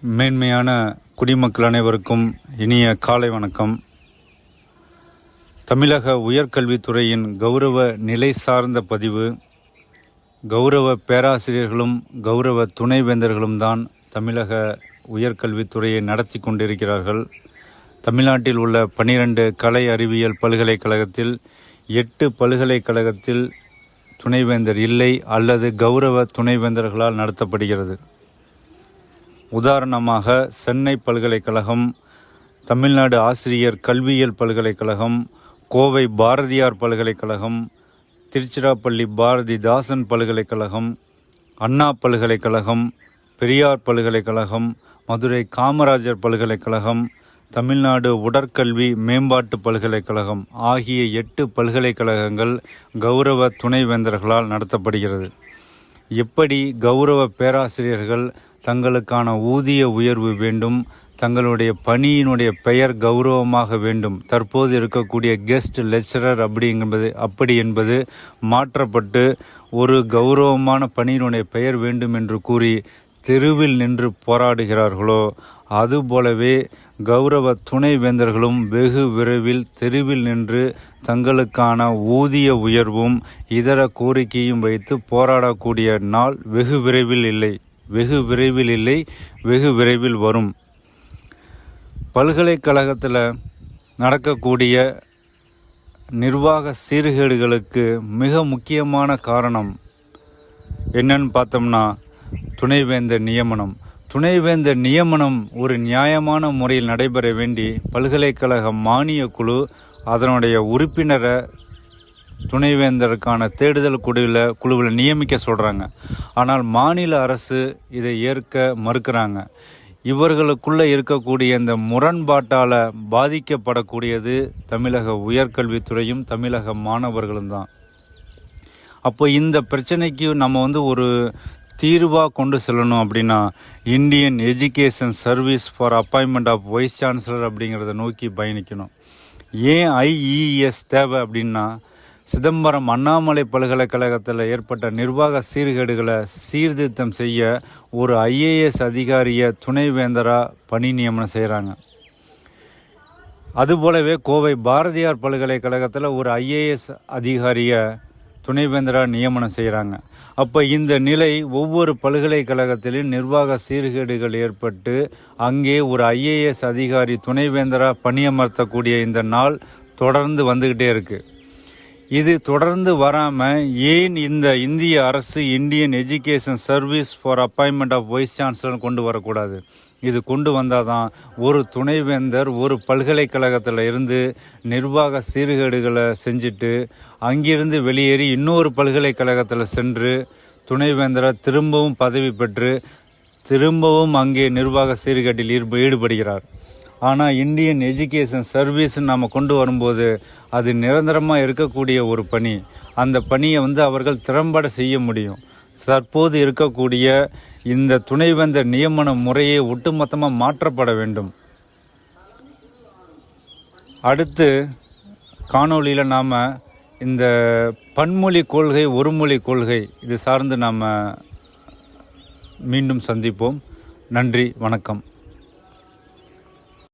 மேன்மையான குடிமக்கள் அனைவருக்கும் இனிய காலை வணக்கம். தமிழக உயர்கல்வித்துறையின் கௌரவ நிலை சார்ந்த பதிவு கௌரவ பேராசிரியர்களும் கௌரவ துணைவேந்தர்களும் தான் தமிழக உயர்கல்வித்துறையை நடத்தி கொண்டிருக்கிறார்கள். தமிழ்நாட்டில் உள்ள பனிரெண்டு கலை அறிவியல் பல்கலைக்கழகத்தில் எட்டு பல்கலைக்கழகத்தில் துணைவேந்தர் இல்லை அல்லது கௌரவ துணைவேந்தர்களால் நடத்தப்படுகிறது. உதாரணமாக சென்னை பல்கலைக்கழகம் தமிழ்நாடு ஆசிரியர் கல்வியியல் பல்கலைக்கழகம் கோவை பாரதியார் பல்கலைக்கழகம் திருச்சிராப்பள்ளி பாரதிதாசன் பல்கலைக்கழகம் அண்ணா பல்கலைக்கழகம் பெரியார் பல்கலைக்கழகம் மதுரை காமராஜர் பல்கலைக்கழகம் தமிழ்நாடு உடற்கல்வி மேம்பாட்டு பல்கலைக்கழகம் ஆகிய எட்டு பல்கலைக்கழகங்கள் கௌரவ துணைவேந்தர்களால் நடத்தப்படுகிறது. எப்படி கௌரவ பேராசிரியர்கள் தங்களுக்கான ஊதிய உயர்வு வேண்டும் தங்களுடைய பணியினுடைய பெயர் கௌரவமாக வேண்டும். தற்போது இருக்கக்கூடிய கெஸ்ட் லெக்சரர் அப்படிங்கிறது அப்படி என்பது மாற்றப்பட்டு ஒரு கௌரவமான பணியினுடைய பெயர் வேண்டும் என்று கூறி தெருவில் நின்று போராடுகிறார்களோ அதுபோலவே கௌரவ துணைவேந்தர்களும் வெகு விரைவில் தெருவில் நின்று தங்களுக்கான ஊதிய உயர்வும் இதர கோரிக்கையும் வைத்து போராடக்கூடிய நாள் வெகு விரைவில் இல்லை. வெகு விரைவில் இல்லை வெகு விரைவில் வரும். பல்கலைக்கழகத்தில் நடக்கக்கூடிய நிர்வாக சீர்கேடுகளுக்கு மிக முக்கியமான காரணம் என்னன்னு பார்த்தோம்னா துணைவேந்தர் நியமனம். துணைவேந்தர் நியமனம் ஒரு நியாயமான முறையில் நடைபெற வேண்டி பல்கலைக்கழக மானிய குழு அதனுடைய உறுப்பினரை துணைவேந்தருக்கான தேடுதல் குழுவில் குழுவில் நியமிக்க சொல்கிறாங்க ஆனால் மாநில அரசு இதை ஏற்க மறுக்கிறாங்க. இவர்களுக்குள்ளே இருக்கக்கூடிய இந்த முரண்பாட்டால் பாதிக்கப்படக்கூடியது தமிழக உயர்கல்வித்துறையும் தமிழக மாணவர்களும் தான். அப்போ இந்த பிரச்சனைக்கு நம்ம வந்து ஒரு தீர்வாக கொண்டு செல்லணும் அப்படின்னா Indian education service for appointment of vice chancellor அப்படிங்கிறத நோக்கி பயணிக்கணும். ஏன் ஐஇஎஸ் தேவை அப்படின்னா சிதம்பரம் அண்ணாமலை பல்கலைக்கழகத்தில் ஏற்பட்ட நிர்வாக சீர்கேடுகளை சீர்திருத்தம் செய்ய ஒரு ஐஏஎஸ் அதிகாரியை துணைவேந்தராக பணி நியமனம் செய்கிறாங்க அதுபோலவே கோவை பாரதியார் பல்கலைக்கழகத்தில் ஒரு ஐஏஎஸ் அதிகாரியை துணைவேந்தராக நியமனம் செய்கிறாங்க அப்போ இந்த நிலை ஒவ்வொரு பல்கலைக்கழகத்திலும் நிர்வாக சீர்கேடுகள் ஏற்பட்டு அங்கே ஒரு ஐஏஎஸ் அதிகாரி துணைவேந்தராக பணியமர்த்தக்கூடிய இந்த நாள் தொடர்ந்து வந்துக்கிட்டே இருக்குது இது தொடர்ந்து வராமல் ஏன் இந்த இந்திய அரசு Indian education service for appointment of vice chancellor கொண்டு வரக்கூடாது. இது கொண்டு வந்தால் தான் ஒரு துணைவேந்தர் ஒரு பல்கலைக்கழகத்தில் இருந்து நிர்வாக சீர்கேடுகளை செஞ்சுட்டு அங்கிருந்து வெளியேறி இன்னொரு பல்கலைக்கழகத்தில் சென்று துணைவேந்தரை திரும்பவும் பதவி பெற்று திரும்பவும் அங்கே நிர்வாக சீர்கேட்டில் ஈடுபடுகிறார். ஆனால் இந்தியன் எஜுகேஷன் சர்வீஸ் நம்ம கொண்டு வரும்போது அது நிரந்தரமாக இருக்கக்கூடிய ஒரு பணி. அந்த பணியை வந்து அவர்கள் திறம்பட செய்ய முடியும். தற்போது இருக்கக்கூடிய இந்த துணைவேந்தர் நியமன முறையை ஒட்டுமொத்தமாக மாற்றப்பட வேண்டும். அடுத்து காணொளியில் நாம் இந்த பன்மொழி கொள்கை ஒருமொழி கொள்கை இது சார்ந்து நாம் மீண்டும் சந்திப்போம். நன்றி வணக்கம்.